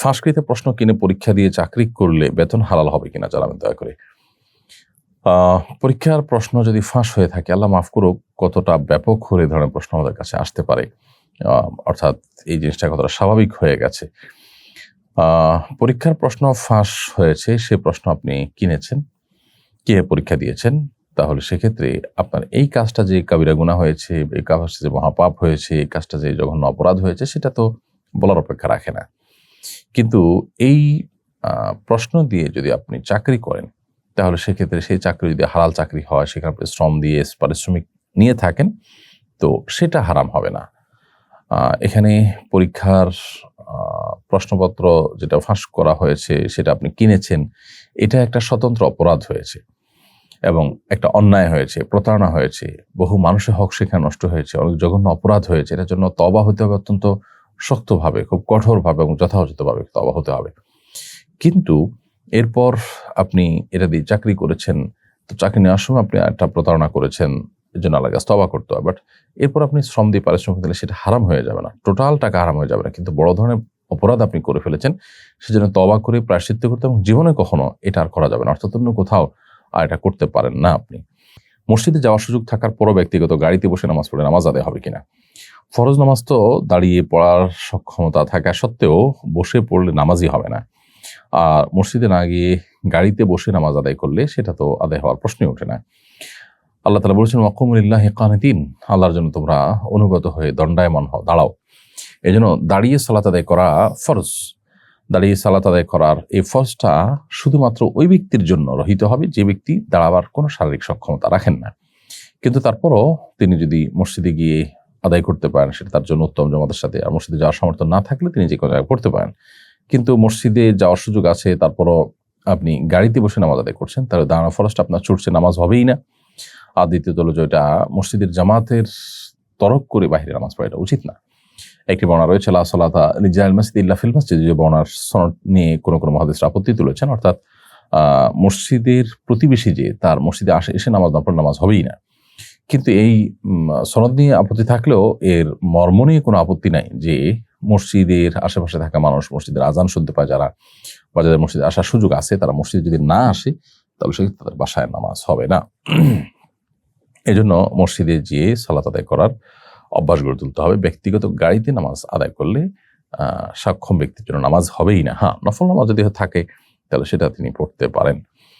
ফাঁসকৃত প্রশ্ন কিনে পরীক্ষা দিয়ে চাকরি করলে বেতন হালাল হবে কিনা জানাবেন দয়া করে। পরীক্ষার প্রশ্ন যদি ফাঁস হয়ে থাকে, আল্লাহ মাফ করুক, কতটা ব্যাপক হলে ধরনের প্রশ্ন আমাদের কাছে আসতে পারে? অর্থাৎ এই জিনিসটা কতটা স্বাভাবিক হয়ে গেছে? পরীক্ষার প্রশ্ন ফাঁস হয়েছে, সে প্রশ্ন আপনি কিনেছেন, কে পরীক্ষা দিয়েছেন? তাহলে সেক্ষেত্রে আপনার এই কাজটা যে কাবিরা গুণা হয়েছে, এই কাজটা যে মহাপাপ হয়েছে, এই কাজটা যে জঘন্য অপরাধ হয়েছে, সেটা তো বলার অপেক্ষা রাখে না। কিন্তু এই প্রশ্ন দিয়ে যদি আপনি চাকরি করেন, তাহলে সেক্ষেত্রে সেই চাকরি যদি হালাল চাকরি হয়, সেখানে শ্রম দিয়ে পারিশ্রমিক নিয়ে থাকেন, তো সেটা হারাম হবে না। এখানে পরীক্ষার প্রশ্নপত্র যেটা ফাঁস করা হয়েছে, সেটা আপনি কিনেছেন, এটা একটা স্বতন্ত্র অপরাধ হয়েছে এবং একটা অন্যায় হয়েছে, প্রতারণা হয়েছে, বহু মানুষের হক সেখানে নষ্ট হয়েছে, অনেক জঘন্য অপরাধ হয়েছে, এটার জন্য তবা হতে হবে অত্যন্ত শক্তভাবে, খুব কঠোরভাবে এবং যথাযথভাবে তবা হতে হবে। কিন্তু এরপর আপনি এটা দিয়ে চাকরি করেছেন, তো চাকরি নেওয়ার সময় আপনি একটা প্রতারণা করেছেন এর জন্য আলাদা তবা করতে হয় বাট এরপর আপনি শ্রম দিয়ে পারিশ্রমিক দিলে সেটা হারাম হয়ে যাবে না। টোটাল টাকা হারাম হয়ে যাবে না। কিন্তু বড় ধরনের অপরাধ আপনি করে ফেলেছেন, সেজন্য তবা করে প্রায়শ্চিত্ত করতে এবং জীবনে কখনো এটা আর করা যাবে না। অর্থাৎ অন্য কোথাও আর এটা করতে পারেন না আপনি। মসজিদে যাওয়ার সুযোগ থাকার পরও ব্যক্তিগত গাড়িতে বসে নামাজ পড়ে নামাজ আদায় হবে কিনা? ফরজ নামাজ তো দাঁড়িয়ে পড়ার সক্ষমতা থাকা সত্ত্বেও বসে পড়লে নামাজই হবে না। আর মসজিদে না গিয়ে গাড়িতে বসে নামাজ আদায় করলে সেটা তো আদায় হওয়ার প্রশ্নই ওঠে না। আল্লাহ তালা বলেছেন ওয়াকুমুল্লাহ কানিদিন আল্লাহর জন্য তোমরা অনুগত হয়ে দণ্ডায়মান হও, দাঁড়াও। এই জন্য দাঁড়িয়ে সালাত আদায় করা ফরজ। দাঁড়িয়ে সালাত আদায় করার এই ফরজটা শুধুমাত্র ওই ব্যক্তির জন্য রহিত হবে যে ব্যক্তি দাঁড়াবার কোনো শারীরিক সক্ষমতা রাখেন না। কিন্তু তারপরও তিনি যদি মসজিদে গিয়ে আদায় করতে পারেন, সেটা তার জন্য উত্তম জমাতের সাথে আর মসজিদে যাওয়ার সামর্থ্য না থাকলে তিনি যে কোনো জায়গায় করতে পারেন। কিন্তু মসজিদে যাওয়ার সুযোগ আছে, তারপরও আপনি গাড়িতে বসে নামাজ আদায় করছেন, তাহলে দাঁড়ানো ফরজটা আপনার ছুটছে নামাজ হবেই না। আর দ্বিতীয়ত হলো যেটা, মসজিদের জামাতের তরক করে বাহিরে নামাজ পড়া এটা উচিত না। একটি বর্ণা রয়েছে আল্লাহ সাল্লাহ নিজাইল মসজিদ ইল্লা ফিল মসজিদ, যে বর্ণার সনদ নিয়ে কোনো কোনো মহাদেশ আপত্তি তুলেছেন, অর্থাৎ মসজিদের প্রতিবেশী যে তার মসজিদে আসে, এসে নামাজ না পড়লে নামাজ হবেই না। কিন্তু এই সনদ নিয়ে আপত্তি থাকলেও এর মর্ম নিয়ে কোনো আপত্তি নাই যে মসজিদের আশেপাশে থাকা মানুষ, মসজিদের আজান শুনতে পায় যারা বা যাদের মসজিদে আসার সুযোগ আছে, তারা মসজিদে যদি না আসে, তাহলে সেক্ষেত্রে তাদের বাসায় নামাজ হবে না। এজন্য মসজিদে যেয়ে সালাত আদায় করার অভ্যাস গড়ে তুলতে হবে। ব্যক্তিগত গাড়িতে নামাজ আদায় করলে সক্ষম ব্যক্তির জন্য নামাজ হবেই না। হ্যাঁ নফল নামাজ যদি থাকে, তাহলে সেটা তিনি পড়তে পারেন।